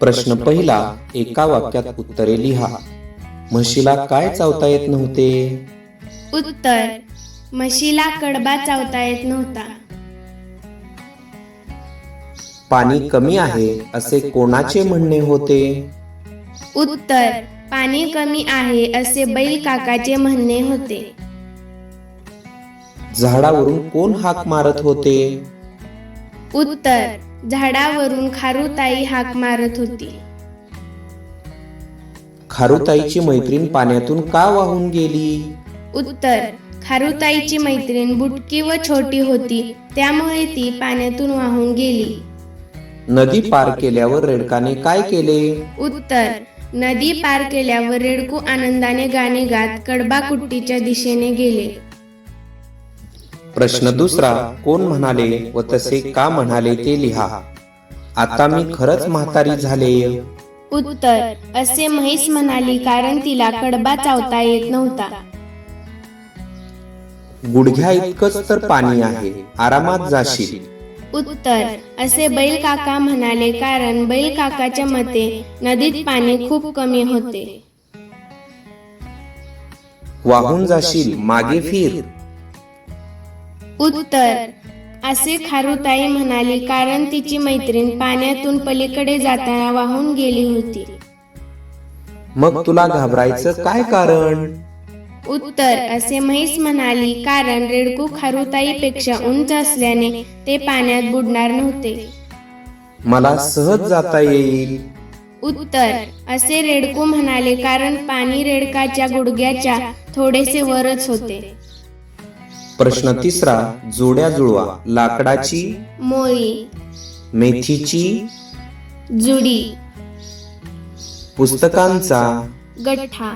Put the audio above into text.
प्रश्न पहिला एका वाक्यात उत्तरे लिहा. म्हशीला काय चावता येत नव्हते? उत्तर म्हशीला कडबा चावता येत नव्हता. पाणी कमी आहे असे कोणाचे म्हणणे होते? उत्तर पाणी कमी आहे असे बैल काकाचे म्हणणे होते. झाडावरून कोण हाक मारत होते? उत्तर झाडावरून खारुताई हाक मारत होती. खारुताईची मैत्रीण पाण्यातून का वाहून गेली? उत्तर खारुताईची मैत्रीण बुटकी व छोटी होती त्यामुळे ती पाण्यातून वाहून गेली. नदी पार केल्यावर रेडकाने काय केले? उत्तर नदी पार केल्यावर रेडकू आनंदाने गाणे गात कडबा कुट्टीच्या दिशेने गेले. प्रश्न दुसरा कोण म्हणाले व तसे का म्हणाले ते लिहा. आता मी खरंच म्हातारी झाले? उत्तर असे म्हैस म्हणाली कारण तिला कडबा चावता येत नव्हता. गुडघ्या इतकंच तर पाणी आहे आरामात जाशील. उत्तर असे बैल काका म्हणाले कारण बैल काकाच्या मते नदीत पाणी खूप कमी होते. वाहून जाशील मागे फिर. उत्तर. असे खारुताई म्हणाली कारण तिची मैत्रीण पाण्यातून पलीकडे जाताना वाहून गेली होती. मग तुला घाबरायचं काय कारण? उत्तर. असे म्हैस म्हणाली कारण रेडकू खारुताईपेक्षा उंच असल्याने ते पाण्यात बुडणार नव्हते. मला सहज जाता येईल. उत्तर. असे रेडकू म्हणाले कारण पाणी रेडकाच्या गुडघ्याच्या थोडेसे वरच होते. प्रश्न तिसरा जोड्या जुळवा लाकडाची मोळी मेथीची जुडी पुस्तकांचा गठ्ठा